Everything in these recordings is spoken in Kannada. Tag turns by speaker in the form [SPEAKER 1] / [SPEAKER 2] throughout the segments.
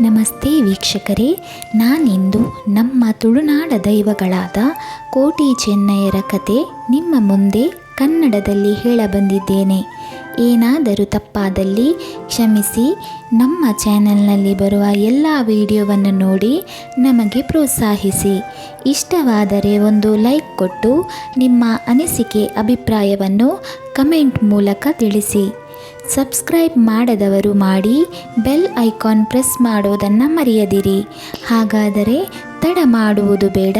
[SPEAKER 1] ನಮಸ್ತೆ ವೀಕ್ಷಕರೇ, ನಾನಿಂದು ನಮ್ಮ ತುಳುನಾಡ ದೈವಗಳಾದ ಕೋಟಿ ಚೆನ್ನಯ್ಯರ ಕತೆ ನಿಮ್ಮ ಮುಂದೆ ಕನ್ನಡದಲ್ಲಿ ಹೇಳಬಂದಿದ್ದೇನೆ ಏನಾದರೂ ತಪ್ಪಾದಲ್ಲಿ ಕ್ಷಮಿಸಿ, ನಮ್ಮ ಚಾನೆಲ್ನಲ್ಲಿ ಬರುವ ಎಲ್ಲ ವಿಡಿಯೋವನ್ನು ನೋಡಿ ನಮಗೆ ಪ್ರೋತ್ಸಾಹಿಸಿ. ಇಷ್ಟವಾದರೆ ಒಂದು ಲೈಕ್ ಕೊಟ್ಟು ನಿಮ್ಮ ಅನಿಸಿಕೆ, ಅಭಿಪ್ರಾಯವನ್ನು ಕಮೆಂಟ್ ಮೂಲಕ ತಿಳಿಸಿ. ಸಬ್ಸ್ಕ್ರೈಬ್ ಮಾಡದವರು ಮಾಡಿ ಬೆಲ್ ಐಕಾನ್ ಪ್ರೆಸ್ ಮಾಡೋದನ್ನು ಮರೆಯದಿರಿ. ಹಾಗಾದರೆ ತಡ ಮಾಡುವುದು ಬೇಡ.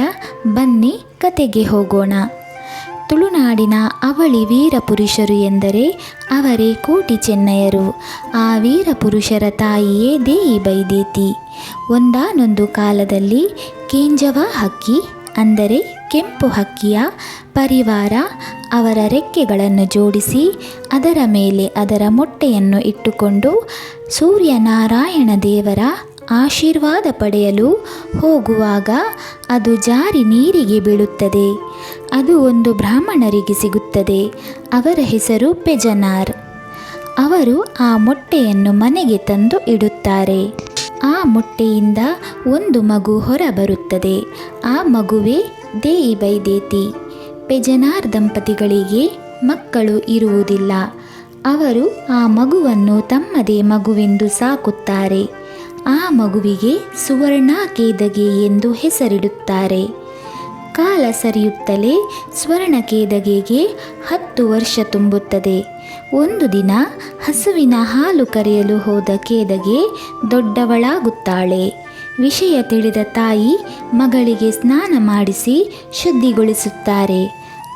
[SPEAKER 1] ಬನ್ನಿ ಕತೆಗೆ ಹೋಗೋಣ. ತುಳುನಾಡಿನ ಅವಳಿ ವೀರ ಪುರುಷರು ಎಂದರೆ ಅವರೇ ಕೋಟಿ ಚೆನ್ನಯರು ಆ ವೀರ ಪುರುಷರ ತಾಯಿಯೇ ದೇಯಿ ಬೈದೇತಿ. ಒಂದಾನೊಂದು ಕಾಲದಲ್ಲಿ ಕೇಂಜವ ಹಕ್ಕಿ ಅಂದರೆ ಕೆಂಪು ಹಕ್ಕಿಯ ಪರಿವಾರ ಅವರ ರೆಕ್ಕೆಗಳನ್ನು ಜೋಡಿಸಿ ಅದರ ಮೇಲೆ ಅದರ ಮೊಟ್ಟೆಯನ್ನು ಇಟ್ಟುಕೊಂಡು ಸೂರ್ಯನಾರಾಯಣ ದೇವರ ಆಶೀರ್ವಾದ ಪಡೆಯಲು ಹೋಗುವಾಗ ಅದು ಜಾರಿ ನೀರಿಗೆ ಬೀಳುತ್ತದೆ. ಅದು ಒಂದು ಬ್ರಾಹ್ಮಣರಿಗೆ ಸಿಗುತ್ತದೆ. ಅವರ ಹೆಸರು ಪೆಜನಾರ್. ಅವರು ಆ ಮೊಟ್ಟೆಯನ್ನು ಮನೆಗೆ ತಂದು ಇಡುತ್ತಾರೆ. ಆ ಮೊಟ್ಟೆಯಿಂದ ಒಂದು ಮಗು ಹೊರಬರುತ್ತದೆ. ಆ ಮಗುವೇ ದೇಯಿ ಬೈದೇತಿ. ಪೆಜನಾರ್ ದಂಪತಿಗಳಿಗೆ ಮಕ್ಕಳು ಇರುವುದಿಲ್ಲ. ಅವರು ಆ ಮಗುವನ್ನು ತಮ್ಮದೇ ಮಗುವೆಂದು ಸಾಕುತ್ತಾರೆ. ಆ ಮಗುವಿಗೆ ಸುವರ್ಣ ಕೇದಗೆ ಎಂದು ಹೆಸರಿಡುತ್ತಾರೆ. ಕಾಲ ಸರಿಯುತ್ತಲೇ ಸ್ವರ್ಣ ಕೇದಗೆಗೆ ಹತ್ತು ವರ್ಷ ತುಂಬುತ್ತದೆ. ಒಂದು ದಿನ ಹಸುವಿನ ಹಾಲು ಕರೆಯಲು ಹೋದ ಕೇದಗೆ ದೊಡ್ಡವಳಾಗುತ್ತಾಳೆ. ವಿಷಯ ತಿಳಿದ ತಾಯಿ ಮಗಳಿಗೆ ಸ್ನಾನ ಮಾಡಿಸಿ ಶುದ್ಧಿಗೊಳಿಸುತ್ತಾರೆ.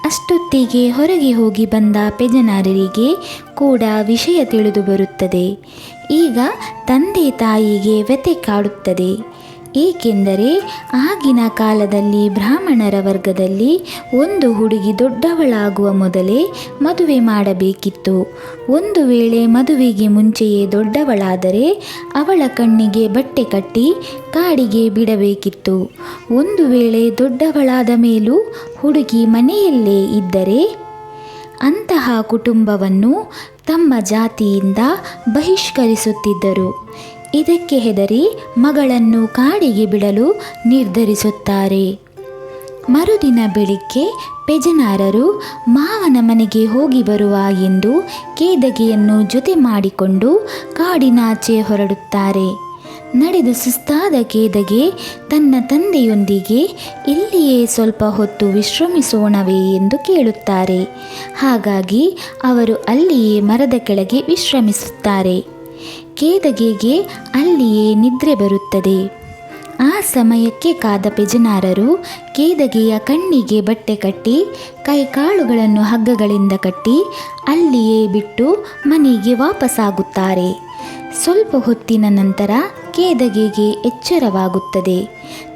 [SPEAKER 1] ಅಷ್ಟೊತ್ತಿಗೆ ಹೊರಗೆ ಹೋಗಿ ಬಂದ ಪೆಜನಾರರಿಗೆ ಕೂಡ ವಿಷಯ ತಿಳಿದು ಬರುತ್ತದೆ. ಈಗ ತಂದೆ ತಾಯಿಗೆ ವ್ಯತೆ ಕಾಡುತ್ತದೆ. ಏಕೆಂದರೆ ಆಗಿನ ಕಾಲದಲ್ಲಿ ಬ್ರಾಹ್ಮಣರ ವರ್ಗದಲ್ಲಿ ಒಂದು ಹುಡುಗಿ ದೊಡ್ಡವಳಾಗುವ ಮೊದಲೇ ಮದುವೆ ಮಾಡಬೇಕಿತ್ತು. ಒಂದು ವೇಳೆ ಮದುವೆಗೆ ಮುಂಚೆಯೇ ದೊಡ್ಡವಳಾದರೆ ಅವಳ ಕಣ್ಣಿಗೆ ಬಟ್ಟೆ ಕಟ್ಟಿ ಕಾಡಿಗೆ ಬಿಡಬೇಕಿತ್ತು. ಒಂದು ವೇಳೆ ದೊಡ್ಡವಳಾದ ಮೇಲೂ ಹುಡುಗಿ ಮನೆಯಲ್ಲೇ ಇದ್ದರೆ ಅಂತಹ ಕುಟುಂಬವನ್ನು ತಮ್ಮ ಜಾತಿಯಿಂದ ಬಹಿಷ್ಕರಿಸುತ್ತಿದ್ದರು. ಇದಕ್ಕೆ ಹೆದರಿ ಮಗಳನ್ನು ಕಾಡಿಗೆ ಬಿಡಲು ನಿರ್ಧರಿಸುತ್ತಾರೆ. ಮರುದಿನ ಬೆಳಿಗ್ಗೆ ಪೆಜನಾರರು ಮಾವನ ಮನೆಗೆ ಹೋಗಿ ಬರುವ ಎಂದು ಕೇದಗೆಯನ್ನು ಜೊತೆ ಮಾಡಿಕೊಂಡು ಕಾಡಿನಾಚೆ ಹೊರಡುತ್ತಾರೆ. ನಡೆದು ಸುಸ್ತಾದ ಕೇದಗೆ ತನ್ನ ತಂದೆಯೊಂದಿಗೆ ಇಲ್ಲಿಯೇ ಸ್ವಲ್ಪ ಹೊತ್ತು ವಿಶ್ರಮಿಸೋಣವೇ ಎಂದು ಕೇಳುತ್ತಾರೆ. ಹಾಗಾಗಿ ಅವರು ಅಲ್ಲಿಯೇ ಮರದ ಕೆಳಗೆ ವಿಶ್ರಮಿಸುತ್ತಾರೆ. ಕೇದಗೆಗೆ ಅಲ್ಲಿಯೇ ನಿದ್ರೆ ಬರುತ್ತದೆ. ಆ ಸಮಯಕ್ಕೆ ಕಾದ ಪೆಜನಾರರು ಕೇದಗೆಯ ಕಣ್ಣಿಗೆ ಬಟ್ಟೆ ಕಟ್ಟಿ ಕೈಕಾಳುಗಳನ್ನು ಹಗ್ಗಗಳಿಂದ ಕಟ್ಟಿ, ಅಲ್ಲಿಯೇ ಬಿಟ್ಟು ಮನೆಗೆ ವಾಪಸ್ಸಾಗುತ್ತಾರೆ ಸ್ವಲ್ಪ ಹೊತ್ತಿನ ನಂತರ ಕೇದಗೆಗೆ ಎಚ್ಚರವಾಗುತ್ತದೆ.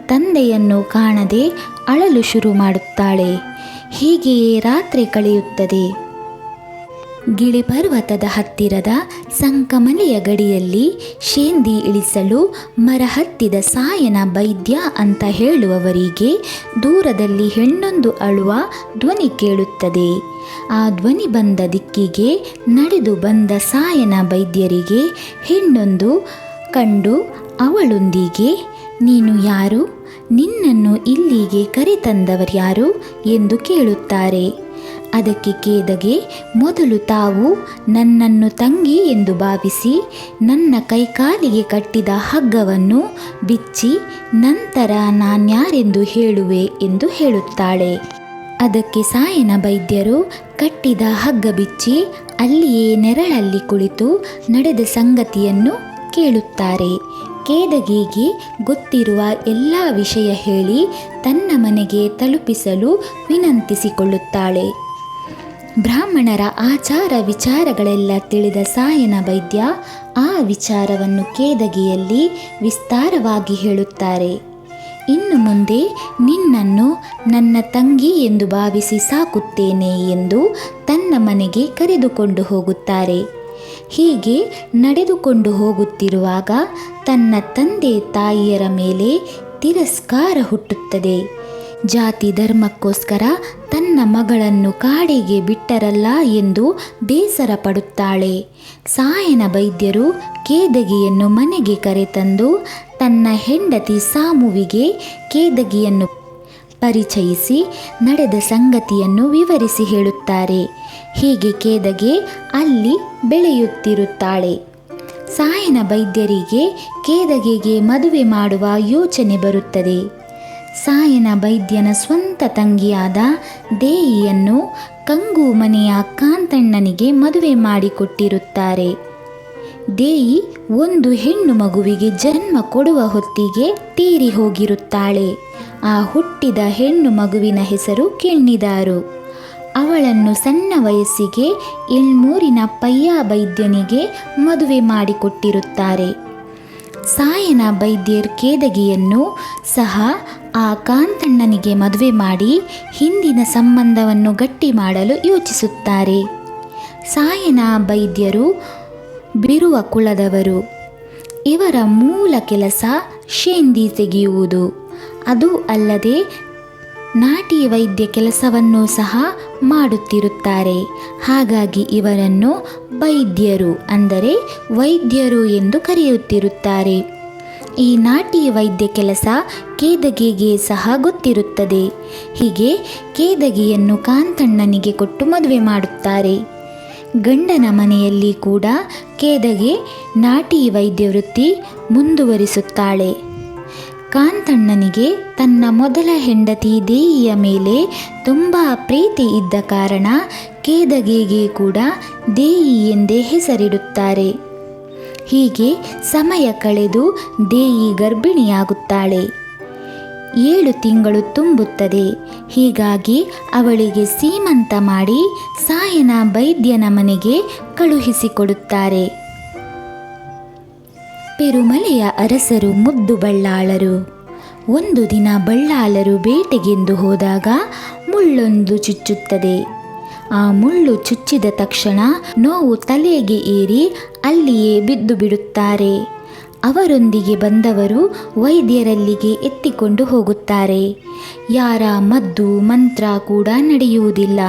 [SPEAKER 1] ತಂದೆಯನ್ನು ಕಾಣದೆ ಅಳಲು ಶುರು ಮಾಡುತ್ತಾಳೆ. ಹೀಗೆಯೇ ರಾತ್ರಿ ಕಳೆಯುತ್ತದೆ. ಗಿಳಿಪರ್ವತದ ಹತ್ತಿರದ ಸಂಕಮಲೆಯ ಗಡಿಯಲ್ಲಿ ಶೇಂದಿ ಇಳಿಸಲು ಮರ ಹತ್ತಿದ ಸಾಯನ ಬೈದ್ಯ ಅಂತ ಹೇಳುವವರಿಗೆ ದೂರದಲ್ಲಿ ಹೆಣ್ಣೊಂದು ಅಳುವ ಧ್ವನಿ ಕೇಳುತ್ತದೆ. ಆ ಧ್ವನಿ ಬಂದ ದಿಕ್ಕಿಗೆ ನಡೆದು ಬಂದ ಸಾಯನ ವೈದ್ಯರಿಗೆ ಹೆಣ್ಣೊಂದು, ಕಂಡು, ಅವಳೊಂದಿಗೆ, ನೀನು ಯಾರು? ನಿನ್ನನ್ನು ಇಲ್ಲಿಗೆ ಕರೆತಂದವರ್ಯಾರು? ಎಂದು ಕೇಳುತ್ತಾರೆ. ಅದಕ್ಕೆ ಕೇದಗೆ ಮೊದಲು ತಾವು ನನ್ನನ್ನು ತಂಗಿ ಎಂದು ಭಾವಿಸಿ ನನ್ನ ಕೈಕಾಲಿಗೆ ಕಟ್ಟಿದ ಹಗ್ಗವನ್ನು ಬಿಚ್ಚಿ ನಂತರ ನಾನ್ಯಾರೆಂದು ಹೇಳುವೆ ಎಂದು ಹೇಳುತ್ತಾಳೆ. ಅದಕ್ಕೆ ಸಾಯನ ವೈದ್ಯರು ಕಟ್ಟಿದ ಹಗ್ಗ ಬಿಚ್ಚಿ ಅಲ್ಲಿಯೇ ನೆರಳಲ್ಲಿ ಕುಳಿತು ನಡೆದ ಸಂಗತಿಯನ್ನು ಕೇಳುತ್ತಾರೆ. ಕೇದಗಿಗೆ ಗೊತ್ತಿರುವ ಎಲ್ಲ ವಿಷಯ ಹೇಳಿ ತನ್ನ ಮನೆಗೆ ತಲುಪಿಸಲು ವಿನಂತಿಸಿಕೊಳ್ಳುತ್ತಾಳೆ. ಬ್ರಾಹ್ಮಣರ ಆಚಾರ ವಿಚಾರಗಳೆಲ್ಲ ತಿಳಿದ ಸಾಯನ ವೈದ್ಯ ಆ ವಿಚಾರವನ್ನು ಕೇದಗಿಯಲ್ಲಿ ವಿಸ್ತಾರವಾಗಿ ಹೇಳುತ್ತಾರೆ. ಇನ್ನು ಮುಂದೆ ನಿನ್ನನ್ನು ನನ್ನ ತಂಗಿ ಎಂದು ಭಾವಿಸಿ ಸಾಕುತ್ತೇನೆ ಎಂದು ತನ್ನ ಮನೆಗೆ ಕರೆದುಕೊಂಡು ಹೋಗುತ್ತಾರೆ. ಹೀಗೆ ನಡೆದುಕೊಂಡು ಹೋಗುತ್ತಿರುವಾಗ ತನ್ನ ತಂದೆ ತಾಯಿಯರ ಮೇಲೆ ತಿರಸ್ಕಾರ ಹುಟ್ಟುತ್ತದೆ. ಜಾತಿ ಧರ್ಮಕ್ಕೋಸ್ಕರ ತನ್ನ ಮಗಳನ್ನು ಕಾಡಿಗೆ ಬಿಟ್ಟರಲ್ಲ ಎಂದು ಬೇಸರ ಪಡುತ್ತಾಳೆ. ಸಾಯನ ವೈದ್ಯರು ಕೇದಗಿಯನ್ನು ಮನೆಗೆ ಕರೆತಂದು ತನ್ನ ಹೆಂಡತಿ ಸಾಮುವಿಗೆ ಕೇದಗಿಯನ್ನು ಪರಿಚಯಿಸಿ ನಡೆದ ಸಂಗತಿಯನ್ನು ವಿವರಿಸಿ ಹೇಳುತ್ತಾರೆ. ಹೀಗೆ ಕೇದಗೆ ಅಲ್ಲಿ ಬೆಳೆಯುತ್ತಿರುತ್ತಾಳೆ. ಸಾಯನ ವೈದ್ಯರಿಗೆ ಕೇದಗೆಗೆ ಮದುವೆ ಮಾಡುವ ಯೋಚನೆ ಬರುತ್ತದೆ. ಸಾಯನ ವೈದ್ಯನ ಸ್ವಂತ ತಂಗಿಯಾದ ದೇಯಿಯನ್ನು ಕಂಗು ಮನೆಯ ಕಾಂತಣ್ಣನಿಗೆ ಮದುವೆ ಮಾಡಿಕೊಟ್ಟಿರುತ್ತಾರೆ. ದೇಯಿ ಒಂದು ಹೆಣ್ಣು ಮಗುವಿಗೆ ಜನ್ಮ ಕೊಡುವ ಹೊತ್ತಿಗೆ ತೀರಿ ಹೋಗಿರುತ್ತಾಳೆ. ಆ ಹುಟ್ಟಿದ ಹೆಣ್ಣು ಮಗುವಿನ ಹೆಸರು ಕೆಣ್ಣಿದಾರು ಅವಳನ್ನು ಸಣ್ಣ ವಯಸ್ಸಿಗೆ ಎಳ್ಮೂರಿನ ಪಯ್ಯ ವೈದ್ಯನಿಗೆ ಮದುವೆ ಮಾಡಿಕೊಟ್ಟಿರುತ್ತಾರೆ. ಸಾಯನ ವೈದ್ಯರ್ ಕೇದಗಿಯನ್ನು ಸಹ ಆ ಕಾಂತಣ್ಣನಿಗೆ ಮದುವೆ ಮಾಡಿ ಹಿಂದಿನ ಸಂಬಂಧವನ್ನು ಗಟ್ಟಿ ಮಾಡಲು ಯೋಚಿಸುತ್ತಾರೆ. ಸಾಯನ ವೈದ್ಯರು ಬಿರುವ ಕುಳದವರು ಇವರ ಮೂಲ ಕೆಲಸ ಶೇಂದಿ ತೆಗೆಯುವುದು. ಅದು ಅಲ್ಲದೆ ನಾಟಿ ವೈದ್ಯ ಕೆಲಸವನ್ನು ಸಹ ಮಾಡುತ್ತಿರುತ್ತಾರೆ. ಹಾಗಾಗಿ ಇವರನ್ನು ವೈದ್ಯರು ಅಂದರೆ ವೈದ್ಯರು ಎಂದು ಕರೆಯುತ್ತಿರುತ್ತಾರೆ. ಈ ನಾಟಿ ವೈದ್ಯ ಕೆಲಸ ಕೇದಗಿಗೆ ಸಹ ಗೊತ್ತಿರುತ್ತದೆ. ಹೀಗೆ ಕೇದಗಿಯನ್ನು ಕಾಂತಣ್ಣನಿಗೆ ಕೊಟ್ಟು ಮದುವೆ ಮಾಡುತ್ತಾರೆ. ಗಂಡನ ಮನೆಯಲ್ಲಿ ಕೂಡ ಕೇದಗೆ ನಾಟಿ ವೈದ್ಯ ವೃತ್ತಿ ಮುಂದುವರಿಸುತ್ತಾಳೆ. ಕಾಂತಣ್ಣನಿಗೆ ತನ್ನ ಮೊದಲ ಹೆಂಡತಿ ದೇಯಿಯ ಮೇಲೆ ತುಂಬ ಪ್ರೀತಿ ಇದ್ದ ಕಾರಣ ಕೇದಗೆಗೆ ಕೂಡ ದೇಯಿ ಎಂದೇ ಹೆಸರಿಡುತ್ತಾರೆ. ಹೀಗೆ ಸಮಯ ಕಳೆದು ದೇಯಿ ಗರ್ಭಿಣಿಯಾಗುತ್ತಾಳೆ. ಏಳು ತಿಂಗಳು ತುಂಬುತ್ತದೆ. ಹೀಗಾಗಿ ಅವಳಿಗೆ ಸೀಮಂತ ಮಾಡಿ ಸಾಯನ ವೈದ್ಯನ ಮನೆಗೆ ಕಳುಹಿಸಿಕೊಡುತ್ತಾರೆ. ಪೆರುಮಲೆಯ ಅರಸರು ಮುದ್ದು ಬಳ್ಳಾಳರು. ಒಂದು ದಿನ ಬಳ್ಳಾಳರು ಬೇಟೆಗೆಂದು ಹೋದಾಗ ಮುಳ್ಳೊಂದು ಚುಚ್ಚುತ್ತದೆ. ಆ ಮುಳ್ಳು ಚುಚ್ಚಿದ ತಕ್ಷಣ ನೋವು ತಲೆಗೆ ಏರಿ ಅಲ್ಲಿಯೇ ಬಿದ್ದು ಬಿಡುತ್ತಾರೆ. ಅವರೊಂದಿಗೆ ಬಂದವರು ವೈದ್ಯರಲ್ಲಿಗೆ ಎತ್ತಿಕೊಂಡು ಹೋಗುತ್ತಾರೆ. ಯಾರ ಮದ್ದು ಮಂತ್ರ ಕೂಡ ನಡೆಯುವುದಿಲ್ಲ.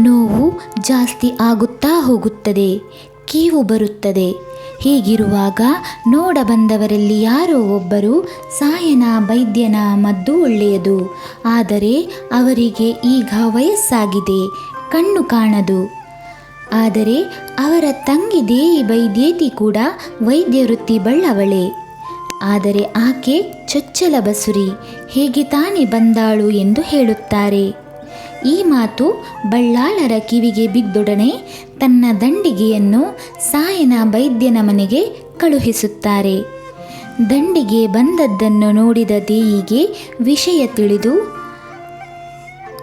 [SPEAKER 1] ನೋವು ಜಾಸ್ತಿ ಆಗುತ್ತಾ ಹೋಗುತ್ತದೆ. ಕೀವು ಬರುತ್ತದೆ. ಹೀಗಿರುವಾಗ ನೋಡ ಬಂದವರಲ್ಲಿ ಯಾರೋ ಒಬ್ಬರು ಸಾಯನ ವೈದ್ಯನ ಮದ್ದು ಒಳ್ಳೆಯದು. ಆದರೆ ಅವರಿಗೆ ಈಗ ವಯಸ್ಸಾಗಿದೆ. ಕಣ್ಣು ಕಾಣದು. ಆದರೆ ಅವರ ತಂಗಿ ದೇಯಿ ಬೈದೇತಿ ಕೂಡ ವೈದ್ಯ ವೃತ್ತಿ ಬಳ್ಳವಳೆ ಆದರೆ ಆಕೆ ಚೊಚ್ಚಲ ಬಸುರಿ, ಹೇಗೆ ತಾನೇ ಬಂದಾಳು ಎಂದು ಹೇಳುತ್ತಾರೆ. ಈ ಮಾತು ಬಳ್ಳಾಳರ ಕಿವಿಗೆ ಬಿದ್ದೊಡನೆ ತನ್ನ ದಂಡಿಗೆಯನ್ನು ಸಾಯನ ವೈದ್ಯನ ಮನೆಗೆ ಕಳುಹಿಸುತ್ತಾರೆ. ದಂಡಿಗೆ ಬಂದದ್ದನ್ನು ನೋಡಿದ ದೇಯಿಗೆ ವಿಷಯ ತಿಳಿದು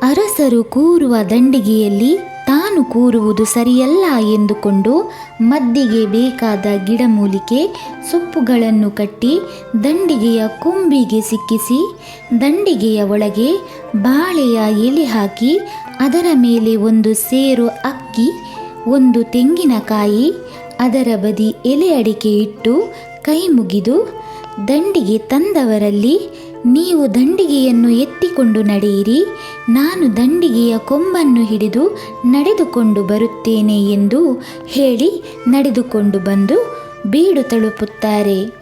[SPEAKER 1] ಅರಸರು ಕೂರುವ ದಂಡಿಗೆಯಲ್ಲಿ ತಾನು ಕೂರುವುದು ಸರಿಯಲ್ಲ ಎಂದುಕೊಂಡು ಮದ್ದಿಗೆ ಬೇಕಾದ ಗಿಡಮೂಲಿಕೆ, ಸೊಪ್ಪುಗಳನ್ನು ಕಟ್ಟಿ ದಂಡಿಗೆಯ ಕೊಂಬಿಗೆ ಸಿಕ್ಕಿಸಿ ದಂಡಿಗೆಯ ಒಳಗೆ ಬಾಳೆಯ ಎಲೆ ಹಾಕಿ ಅದರ ಮೇಲೆ ಒಂದು ಸೇರು ಅಕ್ಕಿ, ಒಂದು ತೆಂಗಿನಕಾಯಿ, ಅದರ ಬದಿ ಎಲೆ ಅಡಿಕೆ ಇಟ್ಟು ಕೈ ಮುಗಿದು ದಂಡಿಗೆ ತಂದವರಲ್ಲಿ ನೀವು ದಂಡಿಗೆಯನ್ನು ಎತ್ತಿಕೊಂಡು ನಡೆಯಿರಿ, ನಾನು ದಂಡಿಗೆಯ ಕೊಂಬನ್ನು ಹಿಡಿದು ನಡೆದುಕೊಂಡು ಬರುತ್ತೇನೆ ಎಂದು ಹೇಳಿ ನಡೆದುಕೊಂಡು ಬಂದು ಬೀಡು ತಲುಪುತ್ತಾರೆ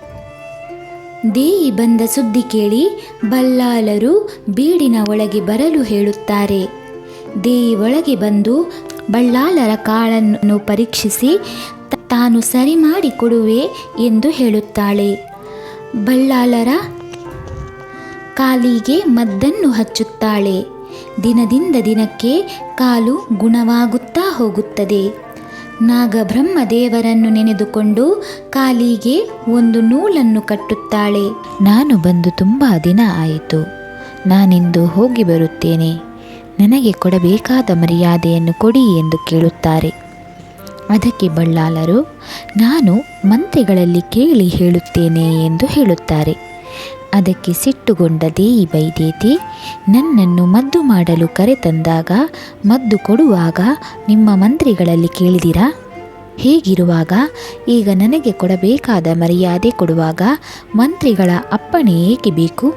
[SPEAKER 1] ದೇಯಿ ಬಂದ ಸುದ್ದಿ ಕೇಳಿ ಬಲ್ಲಾಲರು ಬೀಡಿನ ಒಳಗೆ ಬರಲು ಹೇಳುತ್ತಾರೆ. ದೇಯಿ ಒಳಗೆ ಬಂದು ಬಳ್ಳಾಲರ ಕಾಳನ್ನು ಪರೀಕ್ಷಿಸಿ ತಾನು ಸರಿ ಮಾಡಿ ಕೊಡುವೆ ಎಂದು ಹೇಳುತ್ತಾಳೆ. ಬಳ್ಳಾಳರ ಕಾಲಿಗೆ ಮದ್ದನ್ನು ಹಚ್ಚುತ್ತಾಳೆ. ದಿನದಿಂದ ದಿನಕ್ಕೆ ಕಾಲು ಗುಣವಾಗುತ್ತಾ ಹೋಗುತ್ತದೆ. ನಾಗಬ್ರಹ್ಮ ದೇವರನ್ನು ನೆನೆದುಕೊಂಡು ಕಾಲಿಗೆ ಒಂದು ನೂಲನ್ನು ಕಟ್ಟುತ್ತಾಳೆ.
[SPEAKER 2] ನಾನು ಬಂದು ತುಂಬ ದಿನ ಆಯಿತು. ನಾನಿಂದು ಹೋಗಿ ಬರುತ್ತೇನೆ. ನನಗೆ ಕೊಡಬೇಕಾದ ಮರ್ಯಾದೆಯನ್ನು ಕೊಡಿ ಎಂದು ಕೇಳುತ್ತಾರೆ. ಅದಕ್ಕೆ ಬಳ್ಳಾಲರು, ನಾನು ಮಂತ್ರಿಗಳಲ್ಲಿ ಕೇಳಿ ಹೇಳುತ್ತೇನೆ ಎಂದು ಹೇಳುತ್ತಾರೆ. ಅದಕ್ಕೆ ಸಿಟ್ಟುಗೊಂಡ ದೇಯಿ ಬೈದೇತಿ ನನ್ನನ್ನು ಮದ್ದು ಮಾಡಲು ಕರೆ ತಂದಾಗ ಮದ್ದು ಕೊಡುವಾಗ ನಿಮ್ಮ ಮಂತ್ರಿಗಳಲ್ಲಿ ಕೇಳಿದಿರಾ? ಹೀಗಿರುವಾಗ? ಈಗ ನನಗೆ ಕೊಡಬೇಕಾದ ಮರ್ಯಾದೆ ಕೊಡುವಾಗ ಮಂತ್ರಿಗಳ ಅಪ್ಪಣೆ ಏಕೆ ಬೇಕು?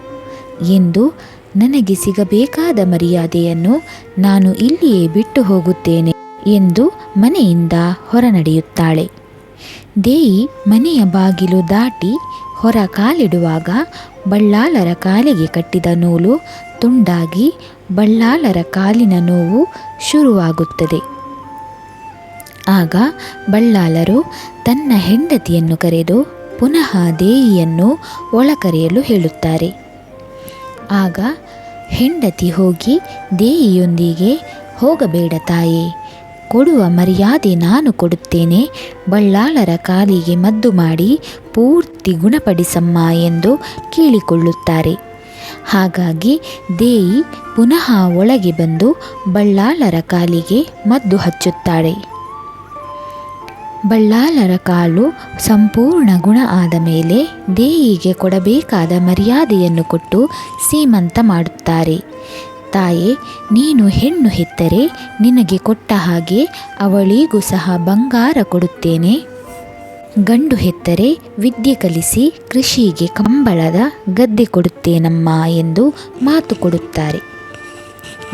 [SPEAKER 2] ಎಂದು ನನಗೆ ಸಿಗಬೇಕಾದ ಮರ್ಯಾದೆಯನ್ನು ನಾನು ಇಲ್ಲಿಯೇ ಬಿಟ್ಟು ಹೋಗುತ್ತೇನೆ ಎಂದು ಮನೆಯಿಂದ ಹೊರನಡೆಯುತ್ತಾಳೆ. ದೇಯಿ ಮನೆಯ ಬಾಗಿಲು ದಾಟಿ ಹೊರ ಕಾಲಿಡುವಾಗ ಬಳ್ಳಾಲರ ಕಾಲಿಗೆ ಕಟ್ಟಿದ ನೂಲು ತುಂಡಾಗಿ ಬಳ್ಳಾಲರ ಕಾಲಿನ ನೋವು ಶುರುವಾಗುತ್ತದೆ. ಆಗ ಬಳ್ಳಾಲರು ತನ್ನ ಹೆಂಡತಿಯನ್ನು ಕರೆದು ಪುನಃ ದೇಹಿಯನ್ನು ಒಳಕರೆಯಲು ಹೇಳುತ್ತಾರೆ. ಆಗ ಹೆಂಡತಿ ಹೋಗಿ ದೇಹಿಯೊಂದಿಗೆ, ಹೋಗಬೇಡ ತಾಯೇ, ಕೊಡುವ ಮರ್ಯಾದೆ ನಾನು ಕೊಡುತ್ತೇನೆ, ಬಳ್ಳಾಲರ ಕಾಲಿಗೆ ಮದ್ದು ಮಾಡಿ ಪೂರ್ತಿ ಗುಣಪಡಿಸಮ್ಮ ಎಂದು ಕೇಳಿಕೊಳ್ಳುತ್ತಾರೆ. ಹಾಗಾಗಿ ದೇಯಿ ಪುನಃ ಒಳಗೆ ಬಂದು ಬಳ್ಳಾಲರ ಕಾಲಿಗೆ ಮದ್ದು ಹಚ್ಚುತ್ತಾಳೆ. ಬಳ್ಳಾಲರ ಕಾಲು ಸಂಪೂರ್ಣ ಗುಣ ಆದ ಮೇಲೆ ದೇಯಿಗೆ ಕೊಡಬೇಕಾದ ಮರ್ಯಾದೆಯನ್ನು ಕೊಟ್ಟು ಸೀಮಂತ ಮಾಡುತ್ತಾರೆ. ತಾಯೇ, ನೀನು ಹೆಣ್ಣು ಹೆತ್ತರೆ ನಿನಗೆ ಕೊಟ್ಟ ಹಾಗೆ ಅವಳಿಗೂ ಸಹ ಬಂಗಾರ ಕೊಡುತ್ತೇನೆ. ಗಂಡು ಹೆತ್ತರೆ ವಿದ್ಯೆ ಕಲಿಸಿ ಕೃಷಿಗೆ ಕಂಬಳದ ಗದ್ದೆ ಕೊಡುತ್ತೇನಮ್ಮ ಎಂದು ಮಾತು ಕೊಡುತ್ತಾರೆ.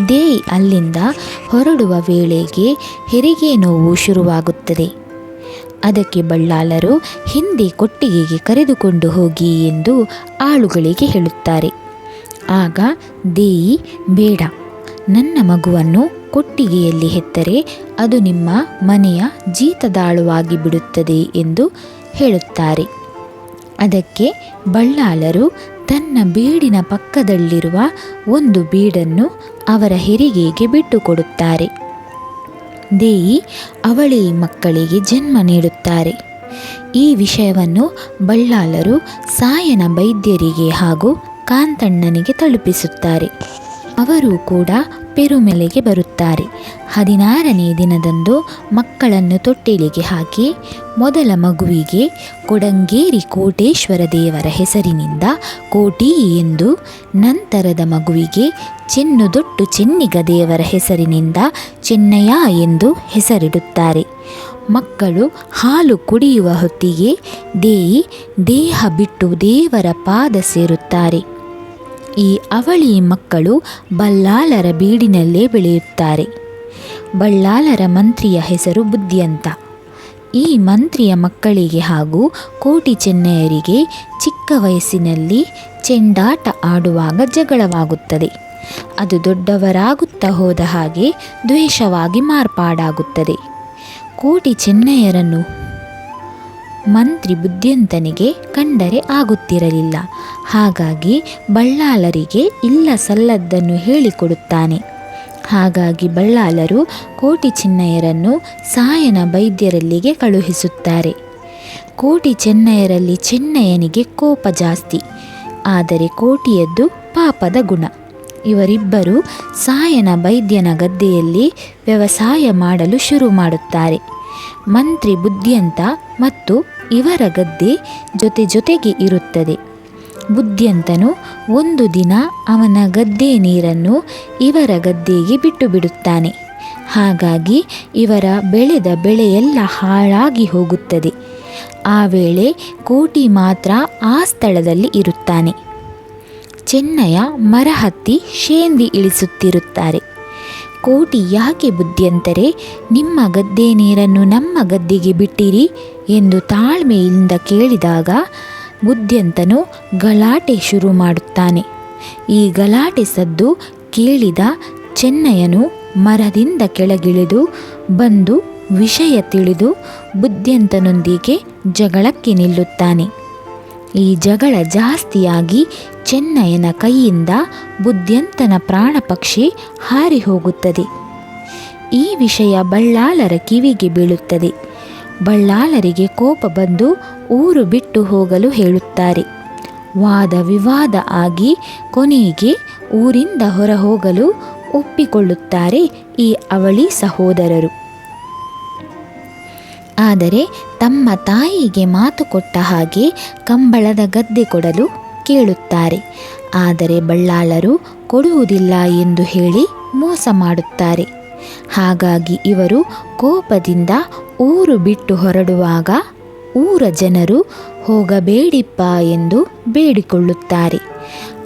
[SPEAKER 2] ದೇಯಿ ಅಲ್ಲಿಂದ ಹೊರಡುವ ವೇಳೆಗೆ ಹೆರಿಗೆ ನೋವು ಶುರುವಾಗುತ್ತದೆ. ಅದಕ್ಕೆ ಬಳ್ಳಾಲರು ಹಿಂದೆ ಕೊಟ್ಟಿಗೆಗೆ ಕರೆದುಕೊಂಡು ಹೋಗಿ ಎಂದು ಆಳುಗಳಿಗೆ ಹೇಳುತ್ತಾರೆ. ಆಗ ದೇಯಿ, ಬೇಡ ನನ್ನ ಮಗುವನ್ನು ಕೊಟ್ಟಿಗೆಯಲ್ಲಿ ಹೆತ್ತರೆ ಅದು ನಿಮ್ಮ ಮನೆಯ ಜೀತದಾಳುವಾಗಿ ಬಿಡುತ್ತದೆ ಎಂದು ಹೇಳುತ್ತಾರೆ. ಅದಕ್ಕೆ ಬಳ್ಳಾಲರು ತನ್ನ ಬೀಡಿನ ಪಕ್ಕದಲ್ಲಿರುವ ಒಂದು ಬೀಡನ್ನು ಅವರ ಹೆರಿಗೆಗೆ ಬಿಟ್ಟುಕೊಡುತ್ತಾರೆ. ದೇಯಿ ಅವಳಿ ಮಕ್ಕಳಿಗೆ ಜನ್ಮ ನೀಡುತ್ತಾರೆ. ಈ ವಿಷಯವನ್ನು ಬಳ್ಳಾಲರು ಸಾಯನ ವೈದ್ಯರಿಗೆ ಹಾಗೂ ಕಾಂತಣ್ಣನಿಗೆ ತಲುಪಿಸುತ್ತಾರೆ. ಅವರು ಕೂಡ ಪೆರುಮೆಲೆಗೆ ಬರುತ್ತಾರೆ. ಹದಿನಾರನೇ ದಿನದಂದು ಮಕ್ಕಳನ್ನು ತೊಟ್ಟಿಲಿಗೆ ಹಾಕಿ ಮೊದಲ ಮಗುವಿಗೆ ಕೊಡಂಗೇರಿ ಕೋಟೇಶ್ವರ ದೇವರ ಹೆಸರಿನಿಂದ ಕೋಟಿ ಎಂದು ನಂತರದ ಮಗುವಿಗೆ ಚೆನ್ನುದೊಟ್ಟು ಚೆನ್ನಿಗ ದೇವರ ಹೆಸರಿನಿಂದ ಚೆನ್ನಯ್ಯ ಎಂದು ಹೆಸರಿಡುತ್ತಾರೆ. ಮಕ್ಕಳು ಹಾಲು ಕುಡಿಯುವ ಹೊತ್ತಿಗೆ ದೇಯಿ ದೇಹ ಬಿಟ್ಟು ದೇವರ ಪಾದ ಸೇರುತ್ತಾರೆ. ಈ ಅವಳಿ ಮಕ್ಕಳು ಬಲ್ಲಾಲರ ಬೀಡಿನಲ್ಲೇ ಬೆಳೆಯುತ್ತಾರೆ. ಬಳ್ಳಾಲರ ಮಂತ್ರಿಯ ಹೆಸರು ಬುದ್ಧಿಯಂತ. ಈ ಮಂತ್ರಿಯ ಮಕ್ಕಳಿಗೆ ಹಾಗೂ ಕೋಟಿ ಚೆನ್ನಯರಿಗೆ ಚಿಕ್ಕ ವಯಸ್ಸಿನಲ್ಲಿ ಚೆಂಡಾಟ ಆಡುವಾಗ ಜಗಳವಾಗುತ್ತದೆ. ಅದು ದೊಡ್ಡವರಾಗುತ್ತಾ ಹೋದ ಹಾಗೆ ದ್ವೇಷವಾಗಿ ಮಾರ್ಪಾಡಾಗುತ್ತದೆ. ಕೋಟಿ ಚೆನ್ನಯ್ಯರನ್ನು ಮಂತ್ರಿ ಬುದ್ಧಿಯಂತನಿಗೆ ಕಂಡರೆ ಆಗುತ್ತಿರಲಿಲ್ಲ. ಹಾಗಾಗಿ ಬಳ್ಳಾಲರಿಗೆ ಇಲ್ಲ ಸಲ್ಲದ್ದನ್ನು ಹೇಳಿಕೊಡುತ್ತಾನೆ. ಹಾಗಾಗಿ ಬಳ್ಳಾಲರು ಕೋಟಿ ಚಿನ್ನಯರನ್ನು ಸಾಯನ ವೈದ್ಯರಲ್ಲಿಗೆ ಕಳುಹಿಸುತ್ತಾರೆ. ಕೋಟಿ ಚೆನ್ನಯರಲ್ಲಿ ಚೆನ್ನಯ್ಯನಿಗೆ ಕೋಪ ಜಾಸ್ತಿ. ಆದರೆ ಕೋಟಿಯದ್ದು ಪಾಪದ ಗುಣ. ಇವರಿಬ್ಬರು ಸಾಯನ ವೈದ್ಯನ ಗದ್ದೆಯಲ್ಲಿ ವ್ಯವಸಾಯ ಮಾಡಲು ಶುರು ಮಾಡುತ್ತಾರೆ. ಮಂತ್ರಿ ಬುದ್ಧಿಯಂತ ಮತ್ತು ಇವರ ಗದ್ದೆ ಜೊತೆ ಜೊತೆಗೆ ಇರುತ್ತದೆ. ಬುದ್ಧಿಯಂತನು ಒಂದು ದಿನ ಅವನ ಗದ್ದೆ ನೀರನ್ನು ಇವರ ಗದ್ದೆಗೆ ಬಿಟ್ಟು ಬಿಡುತ್ತಾನೆ ಹಾಗಾಗಿ ಇವರ ಬೆಳೆದ ಬೆಳೆಯೆಲ್ಲ ಹಾಳಾಗಿ ಹೋಗುತ್ತದೆ. ಆ ವೇಳೆ ಕೋಟಿ ಮಾತ್ರ ಆ ಸ್ಥಳದಲ್ಲಿ ಇರುತ್ತಾನೆ. ಚೆನ್ನಯ ಮರ ಹತ್ತಿ ಶೇಂದಿ ಇಳಿಸುತ್ತಿರುತ್ತಾರೆ. ಕೋಟಿ ಯಾಕೆ ಬುದ್ಧಿಯಂತರೆ, ನಿಮ್ಮ ಗದ್ದೆ ನೀರನ್ನು ನಮ್ಮ ಗದ್ದೆಗೆ ಬಿಟ್ಟಿರಿ? ಎಂದು ತಾಳ್ಮೆಯಿಂದ ಕೇಳಿದಾಗ ಬುದ್ಧ್ಯಂತನು ಗಲಾಟೆ ಶುರು ಮಾಡುತ್ತಾನೆ. ಈ ಗಲಾಟೆ ಸದ್ದು ಕೇಳಿದ ಚೆನ್ನಯ್ಯನು ಮರದಿಂದ ಕೆಳಗಿಳಿದು ಬಂದು ವಿಷಯ ತಿಳಿದು ಬುದ್ಧ್ಯಂತನೊಂದಿಗೆ ಜಗಳಕ್ಕೆ ನಿಲ್ಲುತ್ತಾನೆ. ಈ ಜಗಳ ಜಾಸ್ತಿಯಾಗಿ ಚೆನ್ನಯ್ಯನ ಕೈಯಿಂದ ಬುದ್ಧ್ಯಂತನ ಪ್ರಾಣ ಪಕ್ಷಿ ಹಾರಿ ಹೋಗುತ್ತದೆ. ಈ ವಿಷಯ ಬಳ್ಳಾಲರ ಕಿವಿಗೆ ಬೀಳುತ್ತದೆ. ಬಳ್ಳಾಲರಿಗೆ ಕೋಪ ಬಂದು ಊರು ಬಿಟ್ಟು ಹೋಗಲು ಹೇಳುತ್ತಾರೆ. ವಾದ ವಿವಾದ ಆಗಿ ಕೊನೆಗೆ ಊರಿಂದ ಹೊರ ಹೋಗಲು ಒಪ್ಪಿಕೊಳ್ಳುತ್ತಾರೆ ಈ ಅವಳಿ ಸಹೋದರರು. ಆದರೆ ತಮ್ಮ ತಾಯಿಗೆ ಮಾತು ಕೊಟ್ಟ ಹಾಗೆ ಕಂಬಳದ ಗದ್ದೆ ಕೊಡಲು ಕೇಳುತ್ತಾರೆ. ಆದರೆ ಬಳ್ಳಾಳರು ಕೊಡುವುದಿಲ್ಲ ಎಂದು ಹೇಳಿ ಮೋಸ ಮಾಡುತ್ತಾರೆ. ಹಾಗಾಗಿ ಇವರು ಕೋಪದಿಂದ ಊರು ಬಿಟ್ಟು ಹೊರಡುವಾಗ ಊರ ಜನರು ಹೋಗಬೇಡಿಪ್ಪ ಎಂದು ಬೇಡಿಕೊಳ್ಳುತ್ತಾರೆ.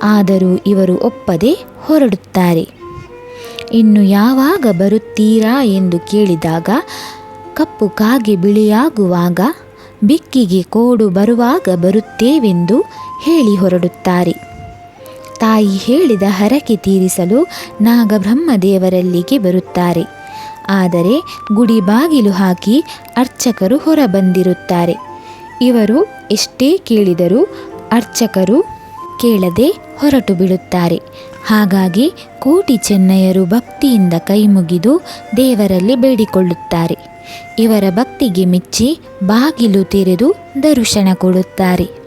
[SPEAKER 2] ಆದರೂ ಇವರು ಒಪ್ಪದೆ ಹೊರಡುತ್ತಾರೆ. ಇನ್ನು ಯಾವಾಗ ಬರುತ್ತೀರಾ ಎಂದು ಕೇಳಿದಾಗ ಕಪ್ಪು ಕಾಗೆ ಬಿಳಿಯಾಗುವಾಗ ಬಿಕ್ಕಿಗೆ ಕೋಡು ಬರುವಾಗ ಬರುತ್ತೇವೆಂದು ಹೇಳಿ ಹೊರಡುತ್ತಾರೆ. ತಾಯಿ ಹೇಳಿದ ಹರಕೆ ತೀರಿಸಲು ನಾಗಬ್ರಹ್ಮದೇವರಲ್ಲಿಗೆ ಬರುತ್ತಾರೆ. ಆದರೆ ಗುಡಿ ಬಾಗಿಲು ಹಾಕಿ ಅರ್ಚಕರು ಹೊರಬಂದಿರುತ್ತಾರೆ. ಇವರು ಎಷ್ಟೇ ಕೇಳಿದರೂ ಅರ್ಚಕರು ಕೇಳದೆ ಹೊರಟು ಬಿಡುತ್ತಾರೆ. ಹಾಗಾಗಿ ಕೋಟಿ ಚೆನ್ನಯ್ಯರು ಭಕ್ತಿಯಿಂದ ಕೈಮುಗಿದು ದೇವರಲ್ಲಿ ಬೇಡಿಕೊಳ್ಳುತ್ತಾರೆ. ಇವರ ಭಕ್ತಿಗೆ ಮೆಚ್ಚಿ ಬಾಗಿಲು ತೆರೆದು ದರ್ಶನ ಕೊಡುತ್ತಾರೆ.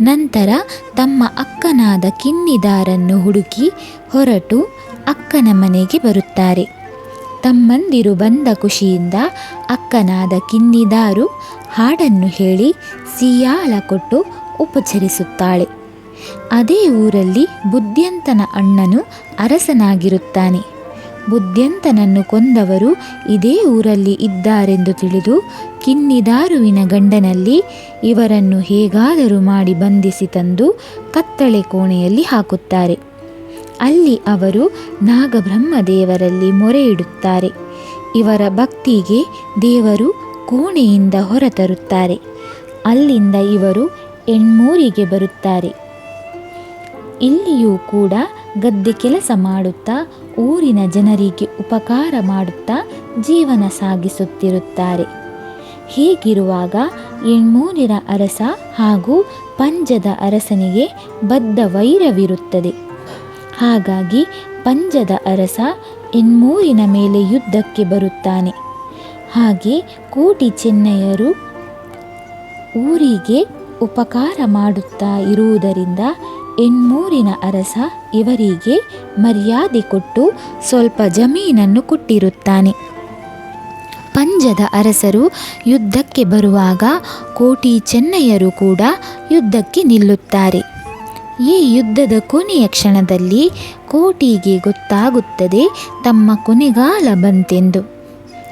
[SPEAKER 2] ನಂತರ ತಮ್ಮ ಅಕ್ಕನಾದ ಕಿನ್ನಿದಾರನ್ನು ಹುಡುಕಿ ಹೊರಟು ಅಕ್ಕನ ಮನೆಗೆ ಬರುತ್ತಾರೆ. ತಮ್ಮಂದಿರು ಬಂದ ಖುಷಿಯಿಂದ ಅಕ್ಕನಾದ ಕಿನ್ನಿದಾರು ಹಾಡನ್ನು ಹೇಳಿ ಸಿಯಾಲ ಕೊಟ್ಟು ಉಪಚರಿಸುತ್ತಾಳೆ. ಅದೇ ಊರಲ್ಲಿ ಬುದ್ಧ್ಯಂತನ ಅಣ್ಣನು ಅರಸನಾಗಿರುತ್ತಾನೆ. ಬುದ್ಧ್ಯಂತನನ್ನು ಕೊಂದವರು ಇದೇ ಊರಲ್ಲಿ ಇದ್ದಾರೆಂದು ತಿಳಿದು ಕಿನ್ನಿದಾರುವಿನ ಗಂಡನಲ್ಲಿ ಇವರನ್ನು ಹೇಗಾದರೂ ಮಾಡಿ ಬಂಧಿಸಿ ತಂದು ಕತ್ತಳೆ ಕೋಣೆಯಲ್ಲಿ ಹಾಕುತ್ತಾರೆ. ಅಲ್ಲಿ ಅವರು ನಾಗಬ್ರಹ್ಮದೇವರಲ್ಲಿ ಮೊರೆ ಇಡುತ್ತಾರೆ ಇವರ ಭಕ್ತಿಗೆ ದೇವರು ಕೋಣೆಯಿಂದ ಹೊರತರುತ್ತಾರೆ. ಅಲ್ಲಿಂದ ಇವರು ಎಣ್ಮೂರಿಗೆ ಬರುತ್ತಾರೆ. ಇಲ್ಲಿಯೂ ಕೂಡ ಗದ್ದೆ ಕೆಲಸ ಮಾಡುತ್ತಾ, ಊರಿನ ಜನರಿಗೆ ಉಪಕಾರ ಮಾಡುತ್ತಾ ಜೀವನ ಸಾಗಿಸುತ್ತಿರುತ್ತಾರೆ. ಹೀಗಿರುವಾಗ ಎಣ್ಮೂರಿನ ಅರಸ ಹಾಗೂ ಪಂಜದ ಅರಸನಿಗೆ ಬದ್ಧ ವೈರವಿರುತ್ತದೆ. ಹಾಗಾಗಿ ಪಂಜದ ಅರಸ ಎಣ್ಮೂರಿನ ಮೇಲೆ ಯುದ್ಧಕ್ಕೆ ಬರುತ್ತಾನೆ. ಹಾಗೆ ಕೋಟಿ ಚೆನ್ನಯ್ಯರು ಊರಿಗೆ ಉಪಕಾರ ಮಾಡುತ್ತಾ ಇರುವುದರಿಂದ ಎಣ್ಮೂರಿನ ಅರಸ ಇವರಿಗೆ ಮರ್ಯಾದೆ ಕೊಟ್ಟು ಸ್ವಲ್ಪ ಜಮೀನನ್ನು ಕೊಟ್ಟಿರುತ್ತಾನೆ. ಪಂಜದ ಅರಸರು ಯುದ್ಧಕ್ಕೆ ಬರುವಾಗ ಕೋಟಿ ಚೆನ್ನಯ್ಯರು ಕೂಡ ಯುದ್ಧಕ್ಕೆ ನಿಲ್ಲುತ್ತಾರೆ. ಈ ಯುದ್ಧದ ಕೊನೆಯ ಕ್ಷಣದಲ್ಲಿ ಕೋಟಿಗೆ ಗೊತ್ತಾಗುತ್ತದೆ ತಮ್ಮ ಕೊನೆಗಾಲ ಬಂತೆಂದು.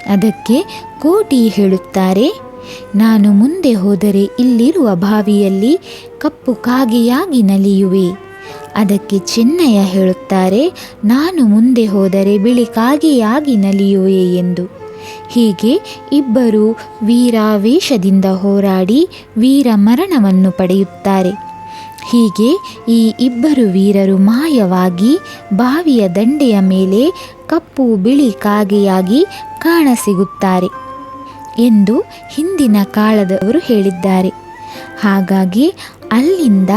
[SPEAKER 2] ಅದಕ್ಕೆ ಕೋಟಿ ಹೇಳುತ್ತಾರೆ, ನಾನು ಮುಂದೆ ಹೋದರೆ ಇಲ್ಲಿರುವ ಬಾವಿಯಲ್ಲಿ ಕಪ್ಪು ಕಾಗೆಯಾಗಿ ನಲಿಯುವೆ. ಅದಕ್ಕೆ ಚಿನ್ನಯ್ಯ ಹೇಳುತ್ತಾರೆ, ನಾನು ಮುಂದೆ ಹೋದರೆ ಬಿಳಿ ಕಾಗೆಯಾಗಿ ನಲಿಯುವೆ ಎಂದು. ಹೀಗೆ ಇಬ್ಬರು ವೀರಾವೇಶದಿಂದ ಹೋರಾಡಿ ವೀರ ಮರಣವನ್ನು ಪಡೆಯುತ್ತಾರೆ. ಹೀಗೆ ಈ ಇಬ್ಬರು ವೀರರು ಮಾಯವಾಗಿ ಬಾವಿಯ ದಂಡೆಯ ಮೇಲೆ ಕಪ್ಪು ಬಿಳಿ ಕಾಗೆಯಾಗಿ ಕಾಣಸಿಗುತ್ತಾರೆ ಎಂದು ಹಿಂದಿನ ಕಾಲದವರು ಹೇಳಿದ್ದಾರೆ. ಹಾಗಾಗಿ ಅಲ್ಲಿಂದ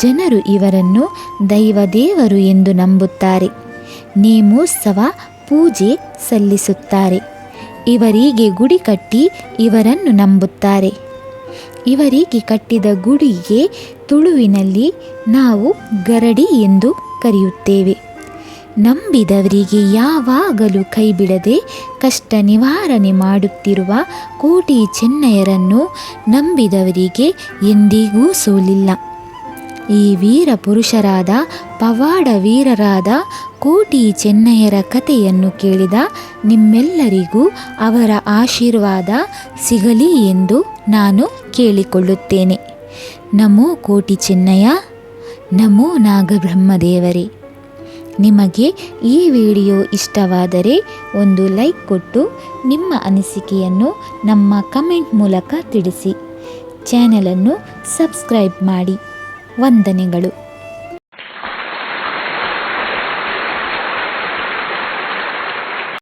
[SPEAKER 2] ಜನರು ಇವರನ್ನು ದೈವದೇವರು ಎಂದು ನಂಬುತ್ತಾರೆ. ನೇಮೋತ್ಸವ ಪೂಜೆ ಸಲ್ಲಿಸುತ್ತಾರೆ. ಇವರಿಗೆ ಗುಡಿ ಕಟ್ಟಿ ಇವರನ್ನು ನಂಬುತ್ತಾರೆ. ಇವರಿಗೆ ಕಟ್ಟಿದ ಗುಡಿಗೆ ತುಳುವಿನಲ್ಲಿ ನಾವು ಗರಡಿ ಎಂದು ಕರೆಯುತ್ತೇವೆ. ನಂಬಿದವರಿಗೆ ಯಾವಾಗಲೂ ಕೈಬಿಡದೆ ಕಷ್ಟ ನಿವಾರಣೆ ಮಾಡುತ್ತಿರುವ ಕೋಟಿ ಚೆನ್ನಯರನ್ನು ನಂಬಿದವರಿಗೆ ಎಂದಿಗೂ ಸೋಲಿಲ್ಲ. ಈ ವೀರ ಪುರುಷರಾದ, ಪವಾಡ ವೀರರಾದ ಕೋಟಿ ಚೆನ್ನಯ್ಯರ ಕಥೆಯನ್ನು ಕೇಳಿದ ನಿಮ್ಮೆಲ್ಲರಿಗೂ ಅವರ ಆಶೀರ್ವಾದ ಸಿಗಲಿ ಎಂದು ನಾನು ಕೇಳಿಕೊಳ್ಳುತ್ತೇನೆ. ನಮೋ ಕೋಟಿ ಚೆನ್ನಯ್ಯ, ನಮೋ ನಾಗಬ್ರಹ್ಮದೇವರೇ. ನಿಮಗೆ ಈ ವಿಡಿಯೋ ಇಷ್ಟವಾದರೆ ಒಂದು ಲೈಕ್ ಕೊಟ್ಟು ನಿಮ್ಮ ಅನಿಸಿಕೆಯನ್ನು ನಮ್ಮ ಕಮೆಂಟ್ ಮೂಲಕ ತಿಳಿಸಿ. ಚಾನೆಲನ್ನು ಸಬ್ಸ್ಕ್ರೈಬ್ ಮಾಡಿ. ವಂದನೆಗಳು.